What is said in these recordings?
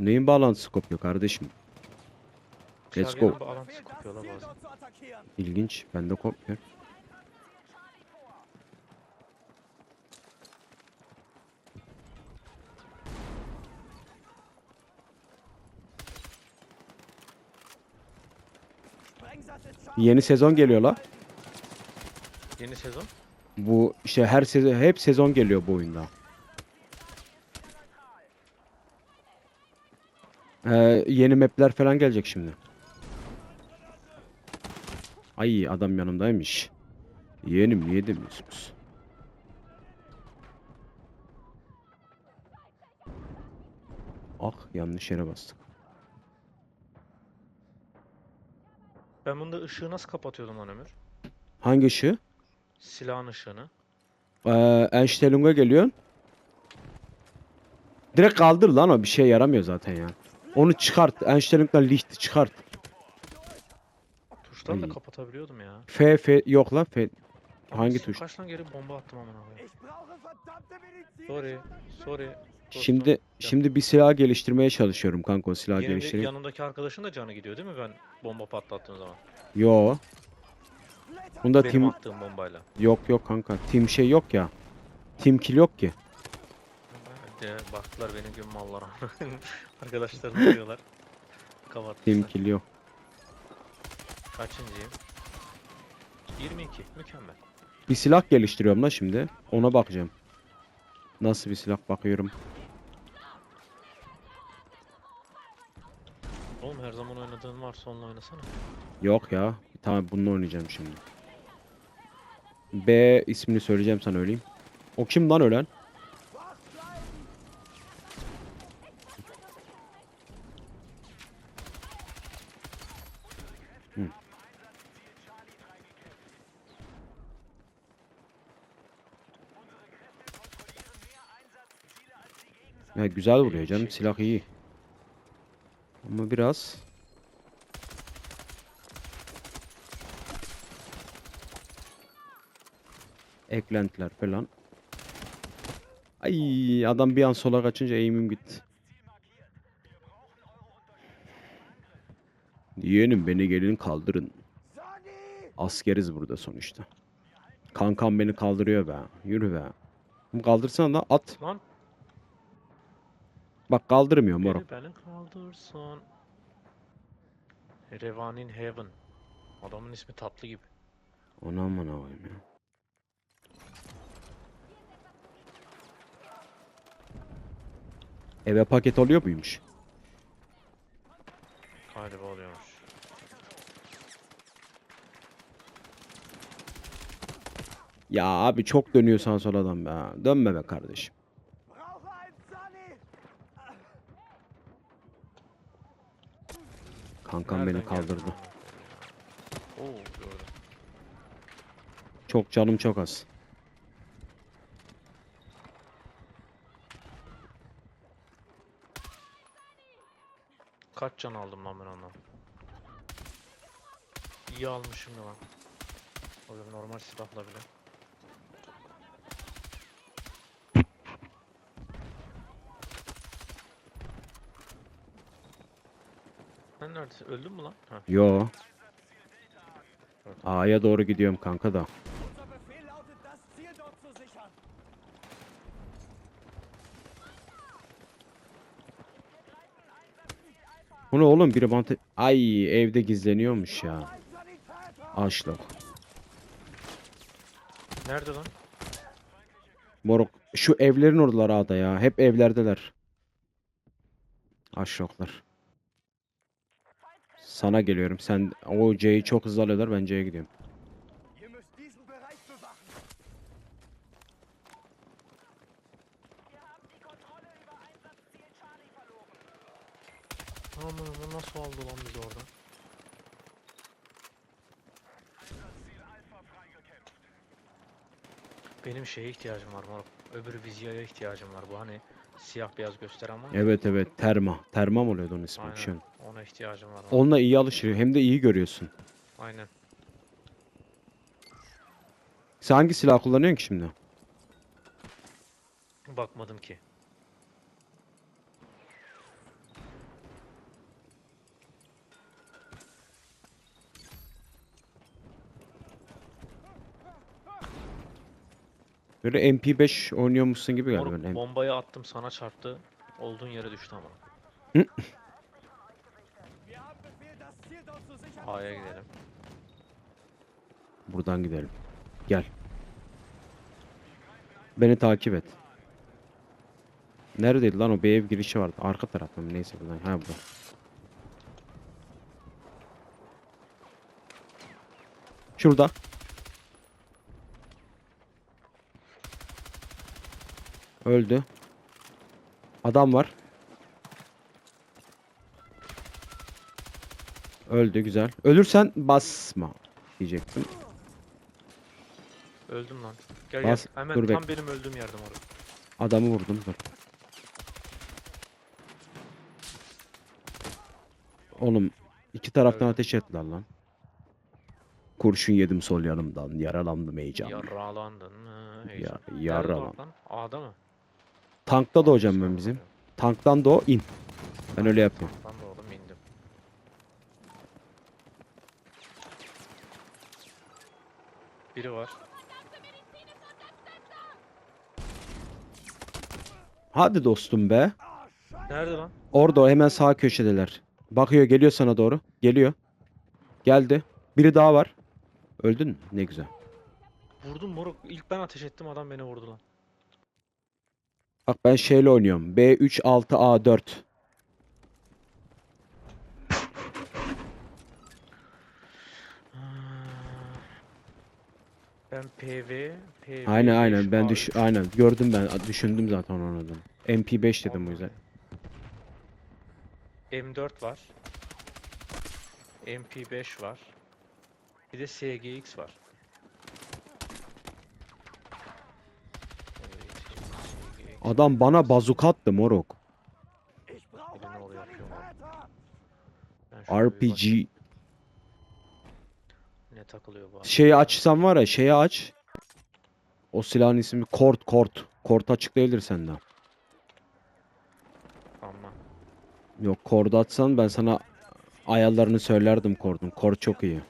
Neyin bağlantısı kopuyor kardeşim? Let's go. bağlantısı kopuyorlar bazen. İlginç. Bende kopmuyor. Yeni sezon geliyor la. Yeni sezon. Bu işte her sezon hep sezon geliyor bu oyunda. Ee, yeni mapler falan gelecek şimdi. Ay adam yanımdaymış. Yeğenim niye demiyorsunuz? Ah yanlış yere bastık. Ben bunda ışığı nasıl kapatıyordum lan Ömür? Hangi ışığı? Silahın ışığını. Ee, Einstellung'a geliyorsun. Direkt kaldır lan o bir şey yaramıyor zaten ya. Onu çıkart. Einstellung'dan Licht'i çıkart. Tuşları da Ay. kapatabiliyordum ya. F F yok la F. Hangi tuş? Kaç lan geri bomba attım amına koyayım. Sorry. Sorry. dostum. Şimdi Ya- şimdi bir silah geliştirmeye çalışıyorum kanka o silah Yeni bir geliştireyim. yanındaki arkadaşın da canı gidiyor değil mi ben bomba patlattığım zaman? Yo. Bunda Benim team attığım bombayla. yok yok kanka. Team şey yok ya. Team kill yok ki. De, baktılar benim gün mallara. Arkadaşlarını diyorlar. Kapatmışlar. kill yok. Kaçıncıyım? 22. Mükemmel. Bir silah geliştiriyorum la şimdi. Ona bakacağım. Nasıl bir silah bakıyorum. Oğlum her zaman oynadığın varsa onunla oynasana. Yok ya. Tamam bununla oynayacağım şimdi. B ismini söyleyeceğim sana öleyim. O kim lan ölen? Güzel vuruyor canım. Silah iyi. Ama biraz eklentiler falan. Ay adam bir an sola kaçınca eğimim gitti. Yeğenim beni gelin kaldırın. Askeriz burada sonuçta. Kankam beni kaldırıyor be. Yürü be. Kaldırsana da at. Lan Bak kaldırmıyor moruk. beni beni kaldırsın. Revanin Heaven. Adamın ismi tatlı gibi. Ona aman avayım ya. Eve paket oluyor muymuş? Galiba oluyormuş. Ya abi çok dönüyor sağa sola adam be. Dönme be kardeşim. Kankam beni Nereden geldin kaldırdı. Oo gördüm. Çok canım çok az. Kaç can aldım lan ben ondan? İyi almışım lan. O da normal silahla bile. Sen neredesin? Öldün mü lan? Ha. Yo. A'ya doğru gidiyorum kanka da. Bu ne oğlum biri bantı... Ay evde gizleniyormuş ya. Aşlık. Nerede lan? Moruk. Şu evlerin oradalar A'da ya. Hep evlerdeler. Aşroklar. Sana geliyorum. Sen o C'yi çok hızlı alıyorlar. Ben C'ye gidiyorum. Aman aman nasıl aldı lan bizi oradan? Benim şeye ihtiyacım var moruk. Öbür vizyaya ihtiyacım var. Bu hani siyah beyaz gösteren var. ya. Evet evet. Terma. Terma mı oluyordu onun ismi? Bir şey. Ona ihtiyacım var. Onunla iyi alışıyor. Hem de iyi görüyorsun. Aynen. Sen hangi silah kullanıyorsun ki şimdi? Bakmadım ki. Böyle MP5 oynuyormuşsun gibi geldi. Moruk. Bombayı attım sana çarptı. Olduğun yere düştü ama. A'ya gidelim. Buradan gidelim. Gel. Beni takip et. Neredeydi lan o bir ev girişi vardı. Arka tarafta mı? Neyse buradan. Ha burada. Şurada. Öldü. Adam var. Öldü güzel. Ölürsen basma diyecektim. Öldüm lan. Gel Bas, gel. Hemen dur tam bek- benim öldüğüm yerde moruk. Adamı vurdum dur. Oğlum iki taraftan Öyle. ateş ettiler lan. Kurşun yedim sol yanımdan. Yaralandım heyecanla. Yaralandın mı? Heyecan. Ya, yaralan. A'da mı? Tankta da hocam ben bizim. Tanktan da o in. Ben öyle yapıyorum. Ben de oğlum indim. Biri var. Hadi dostum be. Nerede lan? Orada o hemen sağ köşedeler. Bakıyor geliyor sana doğru. Geliyor. Geldi. Biri daha var. Öldün mü? Ne güzel. Vurdum moruk. İlk ben ateş ettim adam beni vurdu lan. Bak ben şeyle oynuyorum. B3 6 A4. Ben PV, PV Aynen aynen ben A3. düş aynen gördüm ben düşündüm zaten onu adını. MP5 dedim o yüzden. M4 var. MP5 var. Bir de SGX var. Adam bana bazuka attı moruk. Ich brauche Elini einen oraya yapıyorum abi. Sanitäter. Ben şöyle bir bakayım RPG. Ne takılıyor bu arada. Şeyi açsam var ya şeyi aç. O silahın ismi Kort Kort. Kort açıklayabilir sende. Ama Yok Kord'u atsan ben sana ayarlarını söylerdim Kord'un. Kord çok iyi.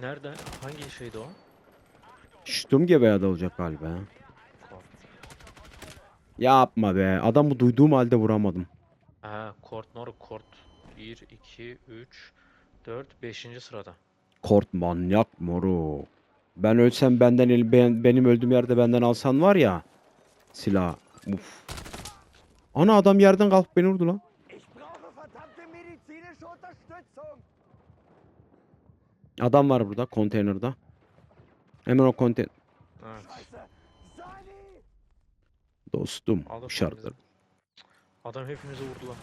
nerede? Hangi şeydi o? Sturmgewehr'de olacak galiba. Yapma be. Adamı duyduğum halde vuramadım. Ha, Kort Nor Kort. 1 2 3 4 5. sırada. Kort manyak moru. Ben ölsem benden el, ben, benim öldüğüm yerde benden alsan var ya. Silah. Uf. Ana adam yerden kalkıp beni vurdu lan. Adam var burada konteynerde. Hemen o konteyner. Evet. Dostum şartlar. Adam hepimizi vurdu lan.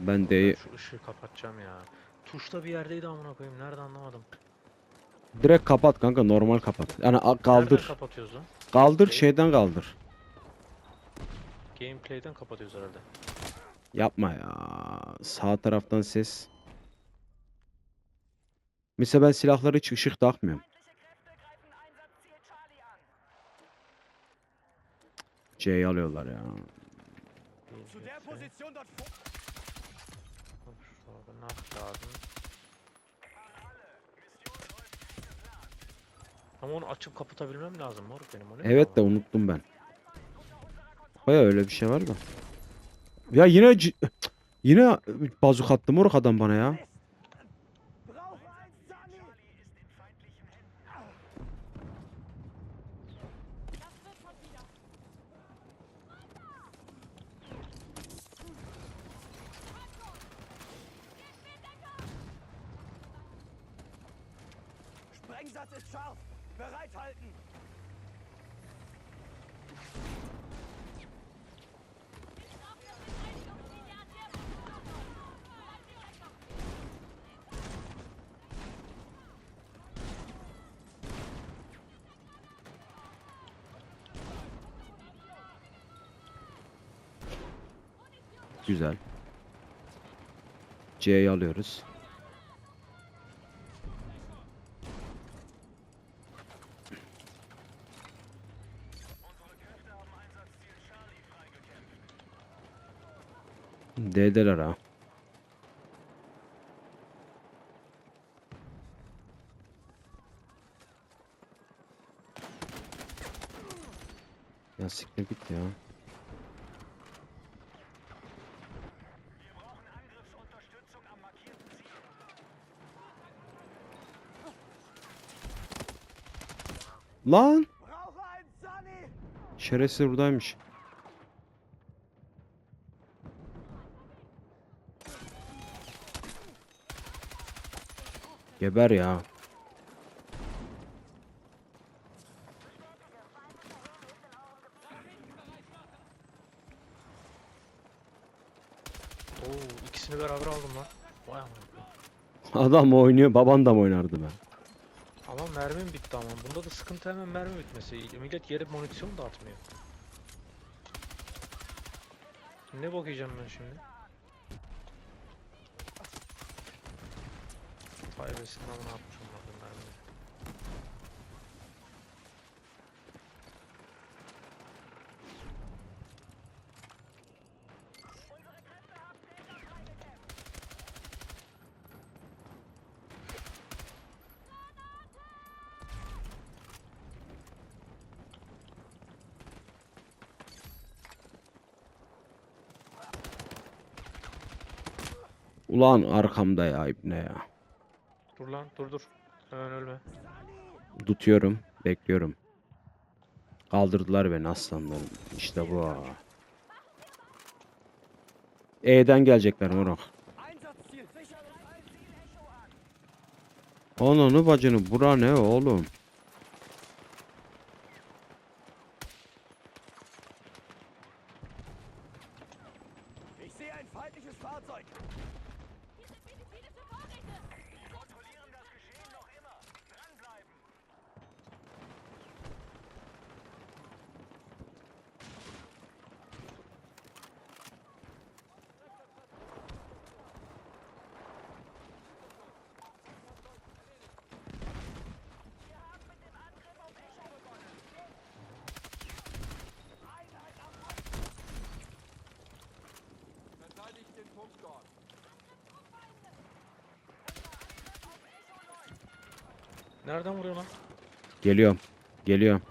Ben de şu ışığı kapatacağım ya. Tuşta bir yerdeydi amına koyayım. Nerede anlamadım. direkt kapat kanka normal kapat. Yani a- Nereden kaldır. kapatıyoruz lan? Kaldır Şey- şeyden kaldır. Gameplay'den kapatıyoruz herhalde. Yapma ya. Sağ taraftan ses. Mesela ben silahları hiç ışık takmıyorum. C'yi alıyorlar ya. Ama onu açıp kapatabilmem lazım moruk benim ne Evet de unuttum ben. Baya öyle bir şey var da. Ya yine yine bazuk attı moruk adam bana ya. Sprengsatz ist scharf. Bereithalten. Güzel. C'yi alıyoruz. D'deler ha. Ya siktir git ya. Lan! Şerefsiz buradaymış. Geber ya. Oo ikisini beraber aldım lan. Vay amına. Adam oynuyor, baban da mı oynardı be? Ama mermim bitti ama. Bunda da sıkıntı hemen mermi bitmesi. Millet yere munisiyon da atmıyor. Ne bakacağım ben şimdi? Faybesinden ne yapmışım bakın mermi. Ulan arkamda ya ibne ya. Dur lan dur dur. Hemen ölme. Tutuyorum, bekliyorum. Kaldırdılar beni aslanlarım. İşte bu. E'den gelecekler moruk. Ananı bacını bura ne oğlum? Nereden vuruyor lan? Geliyorum. Geliyorum.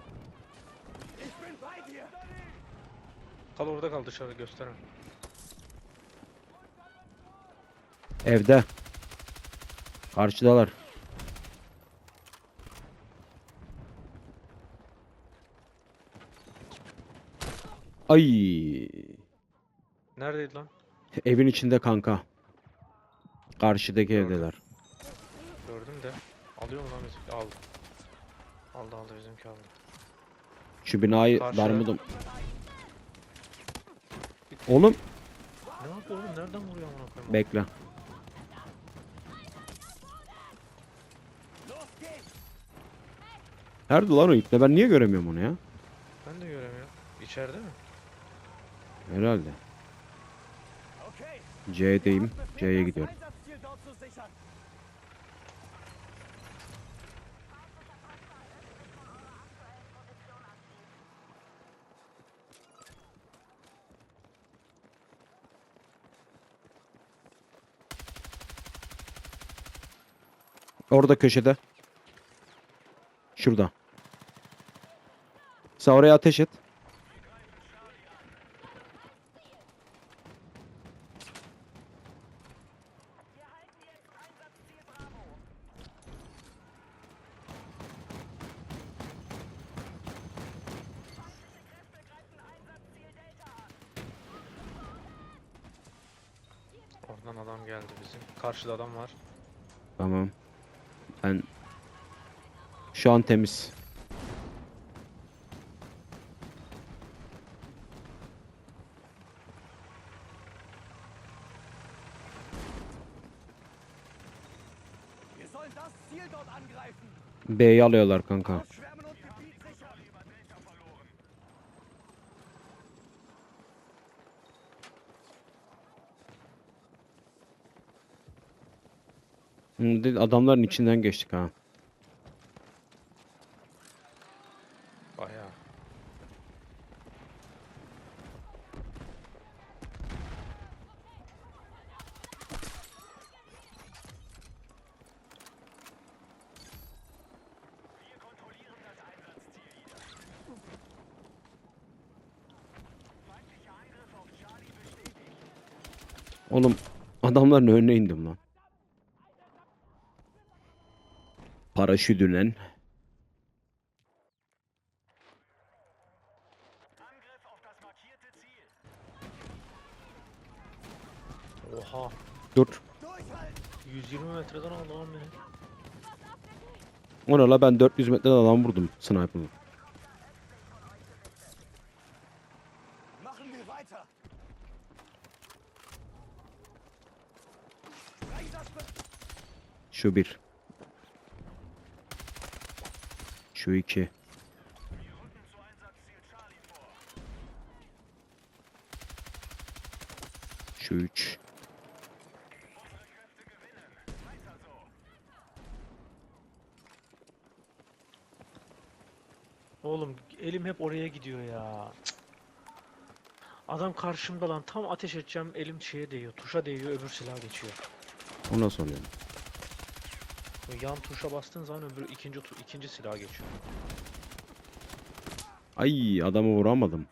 Kal orada kal dışarı gösterme. Evde. Karşıdalar. Ay. Neredeydi lan? Evin içinde kanka. Karşıdaki evdeler. Alıyor mu lan bizimki? Aldı. Aldı aldı bizimki aldı. Şu binayı Karşı- darmadım. Oğlum Ne yapıyor oğlum? Nereden vuruyor amına koyayım? bekle. Nerede lan o ipne? Ben niye göremiyorum onu ya? Ben de göremiyorum. İçeride mi? Herhalde. C'deyim. C'ye gidiyorum. Orada köşede. Şurada. Sen oraya ateş et. Oradan adam geldi bizim. Karşıda adam var. Tamam. Şu an temiz. B'yi alıyorlar kanka. Adamların içinden geçtik ha. Oğlum adamların önüne indim lan. Paraşütünen. Oha. Dur. Durchhalten! 120 metreden aldı lan beni. O ne la ben 400 metreden adam vurdum sniper'la. Şu bir. Şu iki. Şu üç. Oğlum elim hep oraya gidiyor ya. Adam karşımda lan tam ateş edeceğim elim şeye değiyor tuşa değiyor öbür silah geçiyor. O nasıl oluyor? Yan tuşa bastığın zaman öbür ikinci tu ikinci silah geçiyor. Ay adamı vuramadım.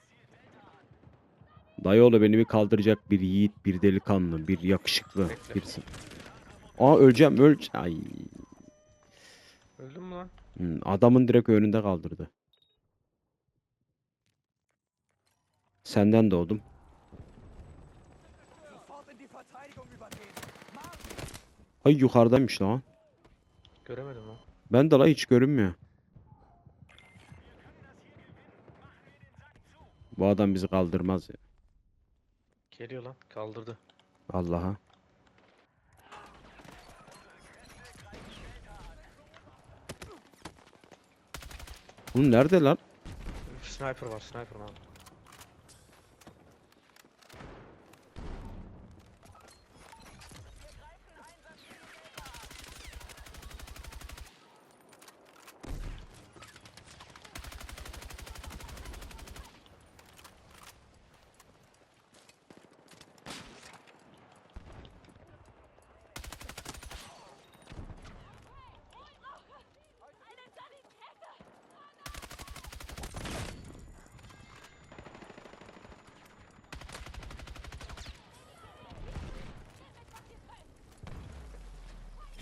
Dayıoğlu beni bir kaldıracak bir yiğit, bir delikanlı, bir yakışıklı Bekle. birisi. Aa öleceğim, öl. Ay. Öldün mü lan? Hmm, adamın direkt önünde kaldırdı. Senden doğdum. Ay yukarıdaymış lan. Göremedim lan. Ben de la hiç görünmüyor. Bu adam bizi kaldırmaz ya. Geliyor lan kaldırdı. Allah'a. Oğlum nerede lan? Sniper var sniper var.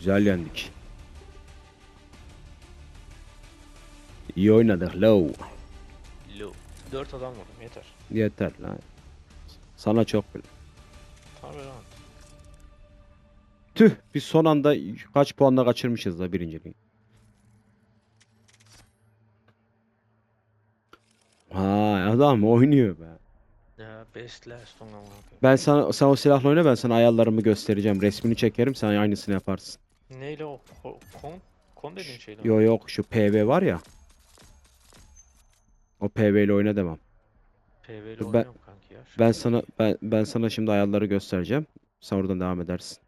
Güzel yendik. İyi oynadık low. Low. 4 adam vurdum yeter. Yeter lan. Sana çok bile. Tabii lan. Tüh biz son anda kaç puanla kaçırmışız da birinciliği. Ha adam oynuyor be. Ya best last on ama. Ben sana sen o silahla oyna ben sana ayarlarımı göstereceğim. Resmini çekerim sen aynısını yaparsın. Neyle o ko- kon kon dediğin şeyle mi? Yo yok şu PV var ya. O PV ile oyna demem. PV'li Ben- oynuyorum kanki ya. Ben sana ben ben sana şimdi ayarları göstereceğim. Sen oradan devam edersin.